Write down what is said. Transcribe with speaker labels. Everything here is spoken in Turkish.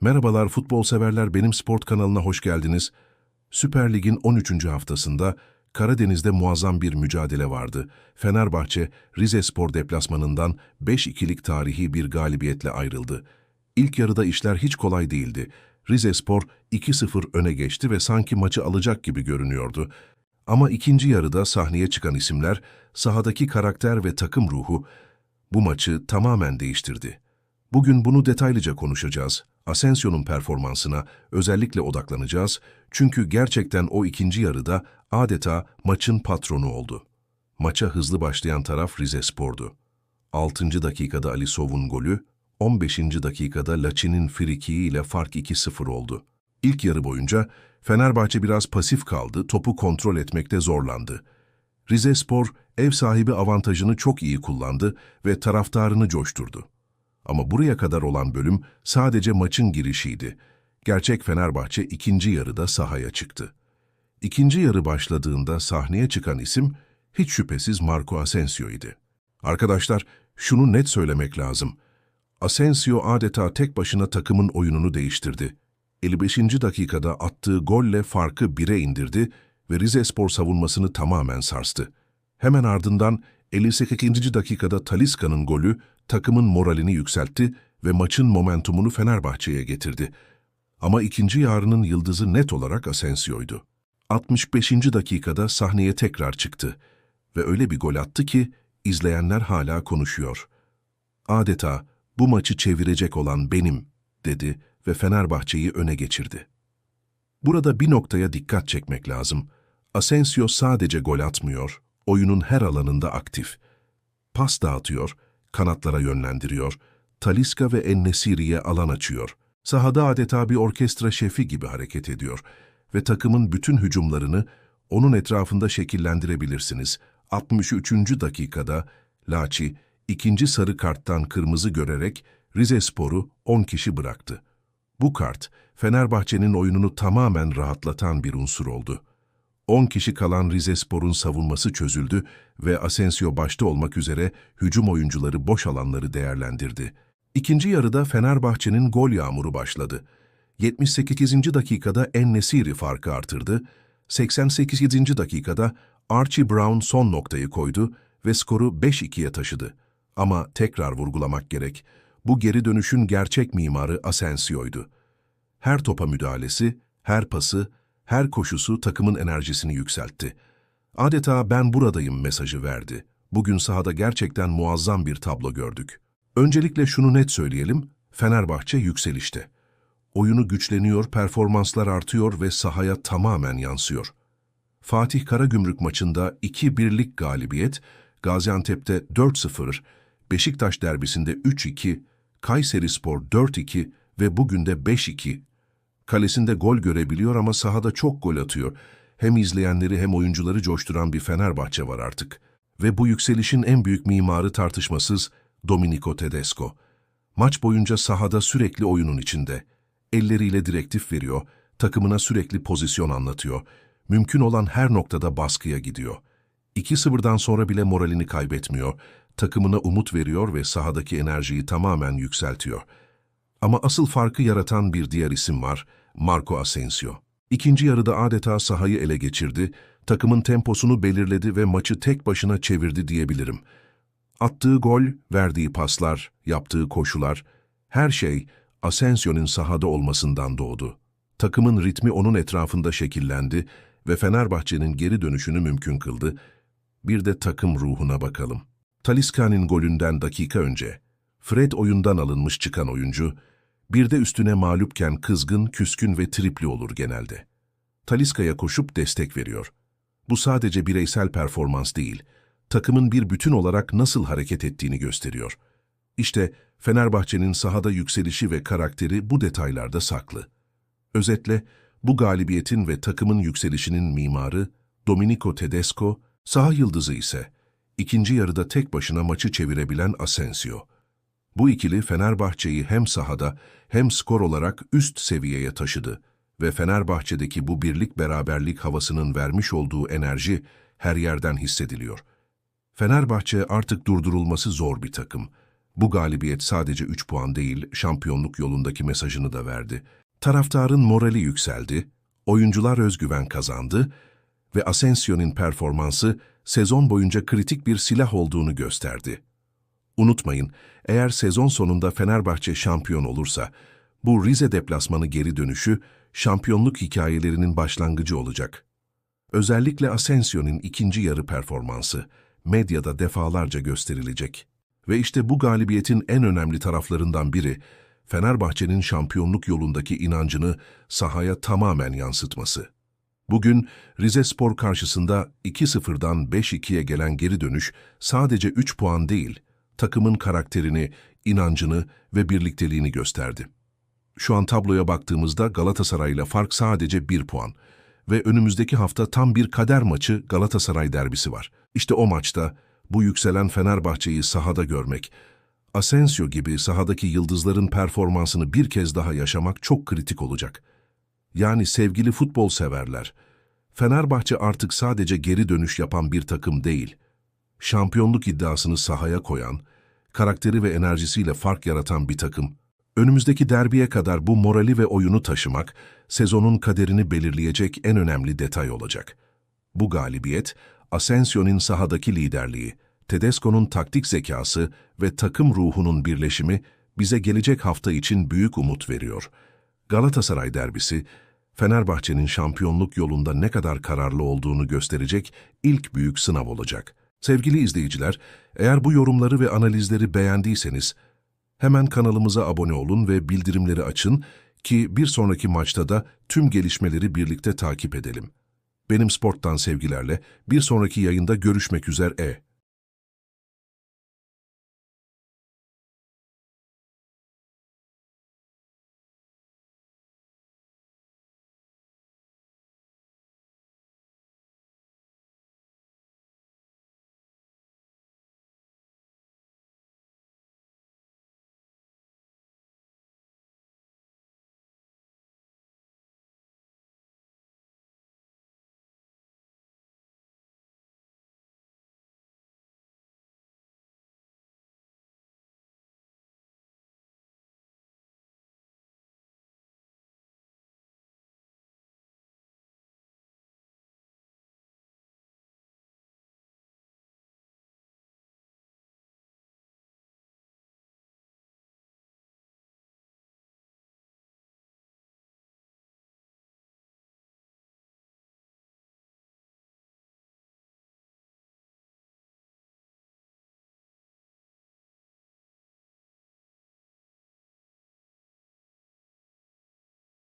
Speaker 1: Merhabalar futbol severler benim sport kanalına hoş geldiniz. Süper Lig'in 13. haftasında Karadeniz'de muazzam bir mücadele vardı. Fenerbahçe, Rize Spor deplasmanından 5-2'lik tarihi bir galibiyetle ayrıldı. İlk yarıda işler hiç kolay değildi. Rize Spor 2-0 öne geçti ve sanki maçı alacak gibi görünüyordu. Ama ikinci yarıda sahneye çıkan isimler, sahadaki karakter ve takım ruhu bu maçı tamamen değiştirdi. Bugün bunu detaylıca konuşacağız. Asensio'nun performansına özellikle odaklanacağız çünkü gerçekten o ikinci yarıda adeta maçın patronu oldu. Maça hızlı başlayan taraf Rize Spor'du. 6. dakikada Ali Sov'un golü, 15. dakikada Laçin'in frikiği ile fark 2-0 oldu. İlk yarı boyunca Fenerbahçe biraz pasif kaldı, topu kontrol etmekte zorlandı. Rize Spor ev sahibi avantajını çok iyi kullandı ve taraftarını coşturdu. Ama buraya kadar olan bölüm sadece maçın girişiydi. Gerçek Fenerbahçe ikinci yarıda sahaya çıktı. İkinci yarı başladığında sahneye çıkan isim hiç şüphesiz Marco Asensio idi. Arkadaşlar şunu net söylemek lazım. Asensio adeta tek başına takımın oyununu değiştirdi. 55. dakikada attığı golle farkı 1'e indirdi ve Rizespor savunmasını tamamen sarstı. Hemen ardından 58. dakikada Taliska'nın golü takımın moralini yükseltti ve maçın momentumunu Fenerbahçe'ye getirdi. Ama ikinci yarının yıldızı net olarak Asensio'ydu. 65. dakikada sahneye tekrar çıktı ve öyle bir gol attı ki izleyenler hala konuşuyor. Adeta bu maçı çevirecek olan benim dedi ve Fenerbahçe'yi öne geçirdi. Burada bir noktaya dikkat çekmek lazım. Asensio sadece gol atmıyor, oyunun her alanında aktif. Pas dağıtıyor, kanatlara yönlendiriyor, Taliska ve Ennesiri'ye alan açıyor. Sahada adeta bir orkestra şefi gibi hareket ediyor ve takımın bütün hücumlarını onun etrafında şekillendirebilirsiniz. 63. dakikada Laçi ikinci sarı karttan kırmızı görerek Rizespor'u 10 kişi bıraktı. Bu kart Fenerbahçe'nin oyununu tamamen rahatlatan bir unsur oldu. 10 kişi kalan Rizespor'un savunması çözüldü ve Asensio başta olmak üzere hücum oyuncuları boş alanları değerlendirdi. İkinci yarıda Fenerbahçe'nin gol yağmuru başladı. 78. dakikada En-Nesiri farkı artırdı, 88. dakikada Archie Brown son noktayı koydu ve skoru 5-2'ye taşıdı. Ama tekrar vurgulamak gerek, bu geri dönüşün gerçek mimarı Asensio'ydu. Her topa müdahalesi, her pası, her koşusu takımın enerjisini yükseltti. Adeta ben buradayım mesajı verdi. Bugün sahada gerçekten muazzam bir tablo gördük. Öncelikle şunu net söyleyelim, Fenerbahçe yükselişte. Oyunu güçleniyor, performanslar artıyor ve sahaya tamamen yansıyor. Fatih Karagümrük maçında 2-1'lik galibiyet, Gaziantep'te 4-0, Beşiktaş derbisinde 3-2, Kayseri Spor 4-2 ve bugün de 5-2 Kalesinde gol görebiliyor ama sahada çok gol atıyor. Hem izleyenleri hem oyuncuları coşturan bir Fenerbahçe var artık. Ve bu yükselişin en büyük mimarı tartışmasız Domenico Tedesco. Maç boyunca sahada sürekli oyunun içinde. Elleriyle direktif veriyor, takımına sürekli pozisyon anlatıyor. Mümkün olan her noktada baskıya gidiyor. 2-0'dan sonra bile moralini kaybetmiyor, takımına umut veriyor ve sahadaki enerjiyi tamamen yükseltiyor. Ama asıl farkı yaratan bir diğer isim var, Marco Asensio. İkinci yarıda adeta sahayı ele geçirdi, takımın temposunu belirledi ve maçı tek başına çevirdi diyebilirim. Attığı gol, verdiği paslar, yaptığı koşular, her şey Asensio'nun sahada olmasından doğdu. Takımın ritmi onun etrafında şekillendi ve Fenerbahçe'nin geri dönüşünü mümkün kıldı. Bir de takım ruhuna bakalım. Taliska'nın golünden dakika önce, Fred oyundan alınmış çıkan oyuncu, bir de üstüne mağlupken kızgın, küskün ve tripli olur genelde. Taliska'ya koşup destek veriyor. Bu sadece bireysel performans değil, takımın bir bütün olarak nasıl hareket ettiğini gösteriyor. İşte Fenerbahçe'nin sahada yükselişi ve karakteri bu detaylarda saklı. Özetle, bu galibiyetin ve takımın yükselişinin mimarı Domenico Tedesco, saha yıldızı ise ikinci yarıda tek başına maçı çevirebilen Asensio. Bu ikili Fenerbahçe'yi hem sahada hem skor olarak üst seviyeye taşıdı ve Fenerbahçe'deki bu birlik beraberlik havasının vermiş olduğu enerji her yerden hissediliyor. Fenerbahçe artık durdurulması zor bir takım. Bu galibiyet sadece 3 puan değil, şampiyonluk yolundaki mesajını da verdi. Taraftarın morali yükseldi, oyuncular özgüven kazandı ve Asensio'nun performansı sezon boyunca kritik bir silah olduğunu gösterdi. Unutmayın, eğer sezon sonunda Fenerbahçe şampiyon olursa, bu Rize deplasmanı geri dönüşü şampiyonluk hikayelerinin başlangıcı olacak. Özellikle Asensio'nun ikinci yarı performansı medyada defalarca gösterilecek. Ve işte bu galibiyetin en önemli taraflarından biri, Fenerbahçe'nin şampiyonluk yolundaki inancını sahaya tamamen yansıtması. Bugün Rize Spor karşısında 2-0'dan 5-2'ye gelen geri dönüş sadece 3 puan değil, takımın karakterini, inancını ve birlikteliğini gösterdi. Şu an tabloya baktığımızda Galatasaray ile fark sadece 1 puan ve önümüzdeki hafta tam bir kader maçı Galatasaray derbisi var. İşte o maçta bu yükselen Fenerbahçe'yi sahada görmek, Asensio gibi sahadaki yıldızların performansını bir kez daha yaşamak çok kritik olacak. Yani sevgili futbol severler, Fenerbahçe artık sadece geri dönüş yapan bir takım değil, şampiyonluk iddiasını sahaya koyan, karakteri ve enerjisiyle fark yaratan bir takım. Önümüzdeki derbiye kadar bu morali ve oyunu taşımak, sezonun kaderini belirleyecek en önemli detay olacak. Bu galibiyet, Asensio'nun sahadaki liderliği, Tedesco'nun taktik zekası ve takım ruhunun birleşimi bize gelecek hafta için büyük umut veriyor. Galatasaray derbisi, Fenerbahçe'nin şampiyonluk yolunda ne kadar kararlı olduğunu gösterecek ilk büyük sınav olacak. Sevgili izleyiciler, eğer bu yorumları ve analizleri beğendiyseniz, hemen kanalımıza abone olun ve bildirimleri açın ki bir sonraki maçta da tüm gelişmeleri birlikte takip edelim. Benim Sport'tan sevgilerle bir sonraki yayında görüşmek üzere.